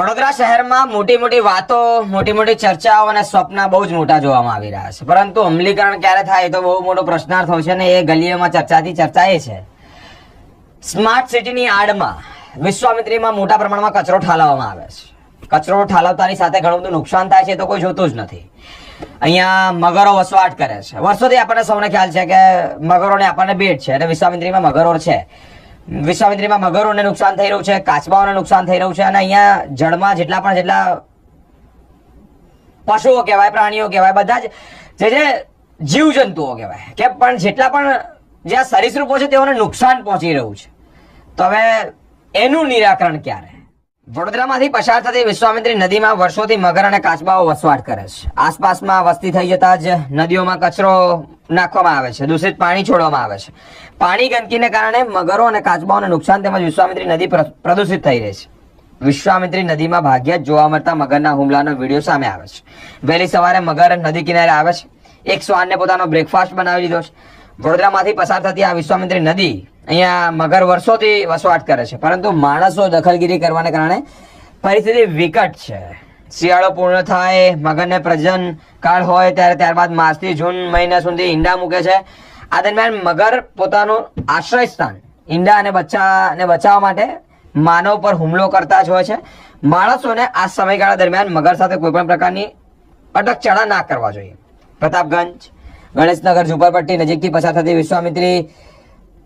વડોદરા શહેરમાં મોટી મોટી વાતો, મોટી મોટી ચર્ચાઓ અને સ્વપ્ન બહુ જ મોટા જોવામાં આવી રહ્યા છે. પરંતુ અમલીકરણ ક્યારે થાય તો બહુ મોટો પ્રશ્નાર્થ હોય છે ને એ ગલીઓમાં ચર્ચાથી ચર્ચા એ છે. સ્માર્ટ સિટીની આડમાં વિશ્વામિત્રીમાં મોટા પ્રમાણમાં કચરો ઠાલવવામાં આવે છે. કચરો ઠાલવતાની સાથે ઘણું બધું નુકસાન થાય છે તો કોઈ જોતું જ નથી. અહીંયા મગરો વસવાટ કરે છે. વર્ષોથી આપણને સૌને ખ્યાલ છે કે મગરોને આપણને ભેટ છે. અને વિશ્વામિત્રીમાં મગરો છે. વિશ્વામિત્રીમાં મગરોને નુકસાન થઈ રહ્યું છે, કાચબાઓને નુકસાન થઈ રહ્યું છે અને અહીંયા જળમાં જેટલા પણ જેટલા પશુઓ કહેવાય, પ્રાણીઓ કહેવાય, બધા જ જે જે જીવજંતુઓ કહેવાય, કે પણ જેટલા પણ જે આ સરીસૃપો છે તેઓને નુકસાન પહોંચી રહ્યું છે. તો હવે એનું નિરાકરણ ક્યારે? વડોદરામાંથી પસાર થતી વિશ્વામિત્રી નદીમાં વર્ષોથી મગર અને કાચબાઓ વસવાટ કરે છે. આસપાસમાં વસ્તી થઈ જતા જ નદીઓમાં કચરો નાખવામાં આવે છે, દૂષિત પાણી છોડવામાં આવે છે. પાણી ગંદકીને કારણે મગરો અને કાચબાઓને નુકસાન તેમજ વિશ્વામિત્રી નદી પ્રદૂષિત થઈ રહી છે. વિશ્વામિત્રી નદીમાં ભાગ્યા જોવા મળતા મગરના હુમલાનો વીડિયો સામે આવે છે. વહેલી સવારે મગર નદી કિનારે આવે છે. એક શ્વાનને પોતાનો બ્રેકફાસ્ટ બનાવી લીધો છે. વડોદરામાંથી પસાર થતી આ વિશ્વામિત્રી નદી અહીંયા મગર વર્ષોથી વસવાટ કરે છે, પરંતુ માણસો દખલગીરી કરવાને કારણે પરિસ્થિતિ વિકટ છે. શિયાળો પૂર્ણ થાય, મગરને પ્રજન કાળ હોય ત્યારે ત્યારબાદ માર્ચથી જૂન મહિના સુધી ઈંડા મૂકે છે. આ દરમિયાન મગર પોતાનું આશ્રય સ્થાન, ઈંડા અને બચ્ચાને બચાવવા માટે માનવ પર હુમલો કરતા જ હોય છે. માણસોને આ સમયગાળા દરમિયાન મગર સાથે કોઈપણ પ્રકારની પ્રકારની અટકચળા ના કરવા જોઈએ. પ્રતાપગંજ, ગણેશનગર, ઝુંપડપટ્ટી નજીકથી પસાર થતી વિશ્વામિત્રી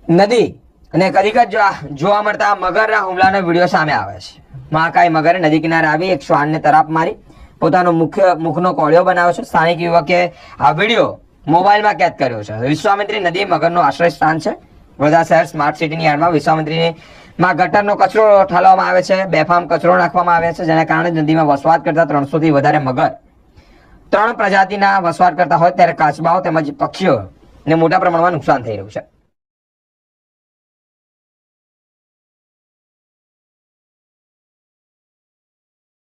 નદી અને કદીક જો- જોવા મળતા મગરના હુમલાનો વીડિયો સામે આવે છે. મહાકાય મગરે નદી કિનારે આવી એક શ્વાનને તરાપ મારી. પોતાનો મુખ્ય મુખનો કોળિયો બનાવ્યો છે. સ્થાનિક યુવકે આ વીડિયો મોબાઈલમાં કેદ કર્યો છે. વિશ્વામિત્રી નદી મગરનું આશ્રય સ્થાન છે. વડોદરા શહેર સ્માર્ટ સિટીની યાર્ડમાં વિશ્વામિત્રીની માં ગટરનો કચરો ઠાલવામાં આવે છે. બેફામ કચરો નાખવામાં આવે છે, જેના કારણે નદીમાં વસવાટ કરતા ત્રણસોથી વધારે મગર. ત્રણ પ્રજાતિના વસવાટ કરતા હોય ત્યારે કાચબાઓ તેમજ પક્ષીઓને મોટા પ્રમાણમાં નુકસાન થઈ રહ્યું છે.